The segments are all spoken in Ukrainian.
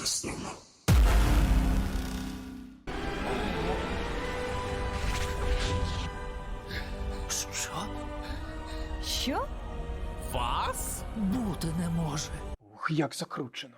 система. Що? Що? Вас? Бути не може. Ух, як закручено.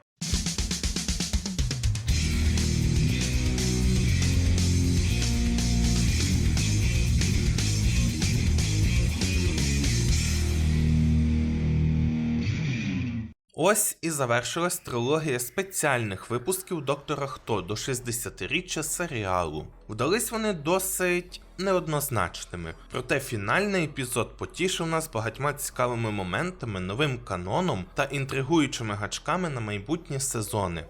Ось і завершилась трилогія спеціальних випусків Доктора Хто до 60-річчя серіалу. Вдались вони досить неоднозначними, проте фінальний епізод потішив нас багатьма цікавими моментами, новим каноном та інтригуючими гачками на майбутні сезони.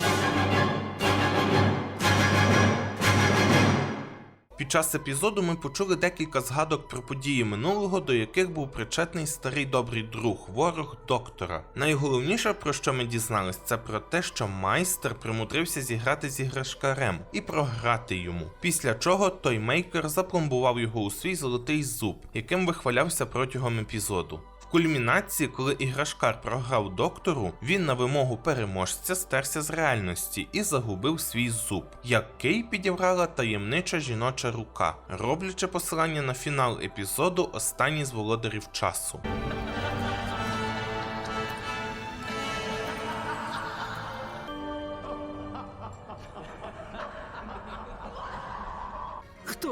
Під час епізоду ми почули декілька згадок про події минулого, до яких був причетний старий добрий друг, ворог доктора. Найголовніше, про що ми дізнались, це про те, що майстер примудрився зіграти з іграшкарем і програти йому. Після чого той мейкер запломбував його у свій золотий зуб, яким вихвалявся протягом епізоду. Кульмінації, коли іграшкар програв доктору, він на вимогу переможця стерся з реальності і загубив свій зуб, який підібрала таємнича жіноча рука, роблячи посилання на фінал епізоду Останній з володарів часу.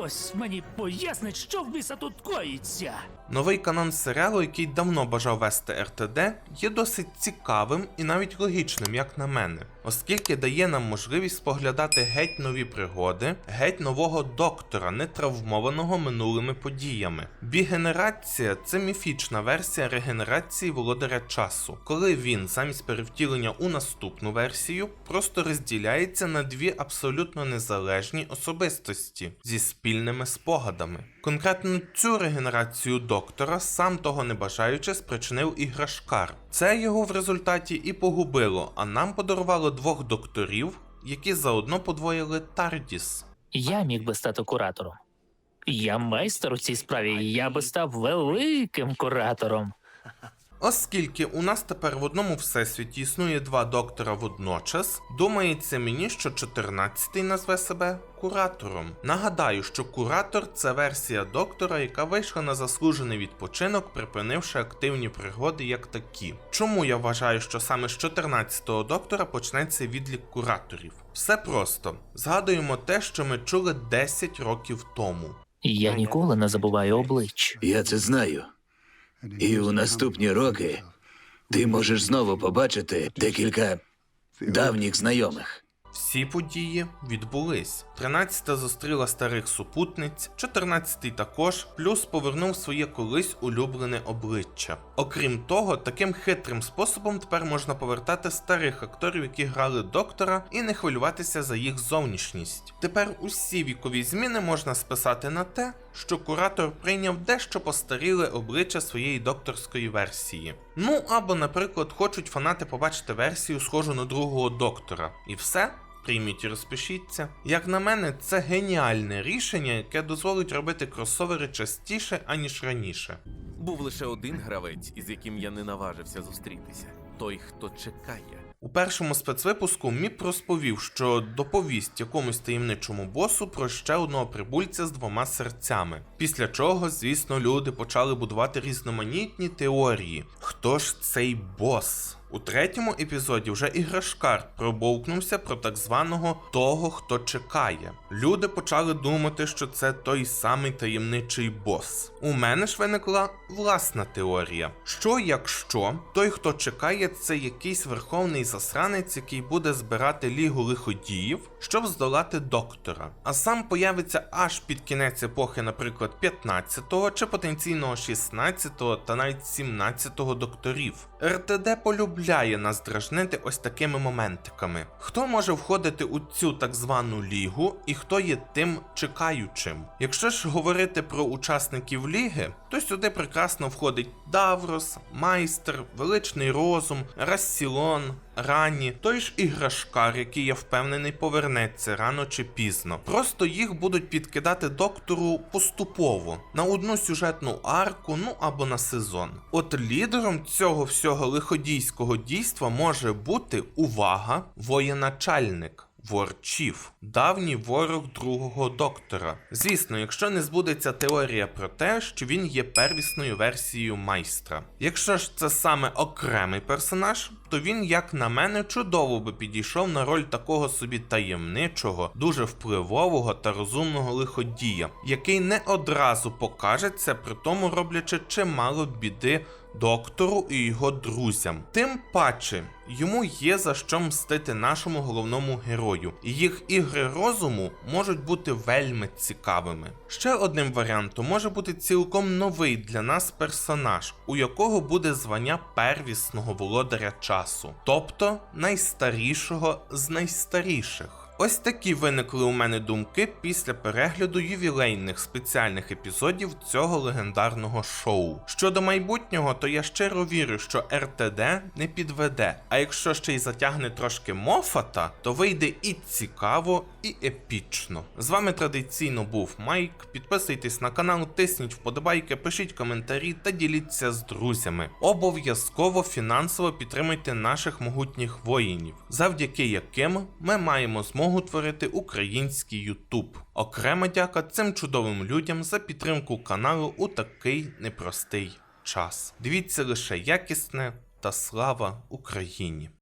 Хтось мені пояснить, що в біса тут коїться. Новий канон серіалу, який давно бажав вести РТД, є досить цікавим і навіть логічним, як на мене, оскільки дає нам можливість споглядати геть нові пригоди, геть нового доктора, не травмованого минулими подіями. Бігенерація це міфічна версія регенерації володаря часу, коли він замість перевтілення у наступну версію просто розділяється на дві абсолютно незалежні особистості зі спільними спогадами. Конкретно цю регенерацію доктора, сам того не бажаючи, спричинив іграшкар. Це його в результаті і погубило, а нам подарувало двох докторів, які заодно подвоїли Тардіс. Я міг би стати куратором. Я майстер у цій справі, я би став великим куратором. Оскільки у нас тепер в одному всесвіті існує два доктора водночас, думається мені, що 14-й назве себе куратором. Нагадаю, що куратор це версія доктора, яка вийшла на заслужений відпочинок, припинивши активні пригоди як такі. Чому я вважаю, що саме з 14-го доктора почнеться відлік кураторів? Все просто згадуємо те, що ми чули 10 років тому. Я ніколи не забуваю облич. Я це знаю. І у наступні роки ти можеш знову побачити декілька давніх знайомих. Всі події відбулись. 13-та зустріла старих супутниць, 14-й також, плюс повернув своє колись улюблене обличчя. Окрім того, таким хитрим способом тепер можна повертати старих акторів, які грали доктора, і не хвилюватися за їх зовнішність. Тепер усі вікові зміни можна списати на те, що куратор прийняв дещо постаріле обличчя своєї докторської версії. Ну або, наприклад, хочуть фанати побачити версію, схожу на другого доктора. І все. Прийміть і розпишіться. Як на мене, це геніальне рішення, яке дозволить робити кросовери частіше, аніж раніше. Був лише один гравець, із яким я не наважився зустрітися той, хто чекає. У першому спецвипуску Міп розповів, що доповість якомусь таємничому босу про ще одного прибульця з двома серцями. Після чого, звісно, люди почали будувати різноманітні теорії. Хто ж цей бос? У третьому епізоді вже іграшкар пробовкнувся про так званого того, хто чекає. Люди почали думати, що це той самий таємничий бос. У мене ж виникла власна теорія. Що якщо той, хто чекає, це якийсь верховний засранець, який буде збирати лігу лиходіїв, щоб здолати доктора, а сам появиться аж під кінець епохи, наприклад, 15-го чи потенційного 16-го та навіть 17-го докторів. РТД полюбляє нас дражнити ось такими моментиками. Хто може входити у цю так звану лігу і хто є тим чекаючим? Якщо ж говорити про учасників ліги, то сюди прекрасно входить Даврос, Майстер, Величний Розум, Рассілон, Рані, той ж іграшкар, який я впевнений повернеться рано чи пізно. Просто їх будуть підкидати доктору поступово на одну сюжетну арку, ну або на сезон. От лідером цього всього лиходійського дійства може бути увага, воєначальник. Ворчів, давній ворог другого доктора. Звісно, якщо не збудеться теорія про те, що він є первісною версією майстра. Якщо ж це саме окремий персонаж, то він, як на мене, чудово би підійшов на роль такого собі таємничого, дуже впливового та розумного лиходія, який не одразу покажеться, при тому роблячи чимало біди доктору і його друзям. Тим паче, йому є за що мстити нашому головному герою, і їх ігри розуму можуть бути вельми цікавими. Ще одним варіантом може бути цілком новий для нас персонаж, у якого буде звання первісного володаря часу, тобто найстарішого з найстаріших. Ось такі виникли у мене думки після перегляду ювілейних спеціальних епізодів цього легендарного шоу. Щодо майбутнього, то я щиро вірю, що РТД не підведе. А якщо ще й затягне трошки мофата, то вийде і цікаво, і епічно. З вами традиційно був Майк. Підписуйтесь на канал, тисніть вподобайки, пишіть коментарі та діліться з друзями. Обов'язково фінансово підтримуйте наших могутніх воїнів, завдяки яким ми маємо змогу творити український Ютуб. Окрема дяка цим чудовим людям за підтримку каналу у такий непростий час. Дивіться лише якісне та слава Україні!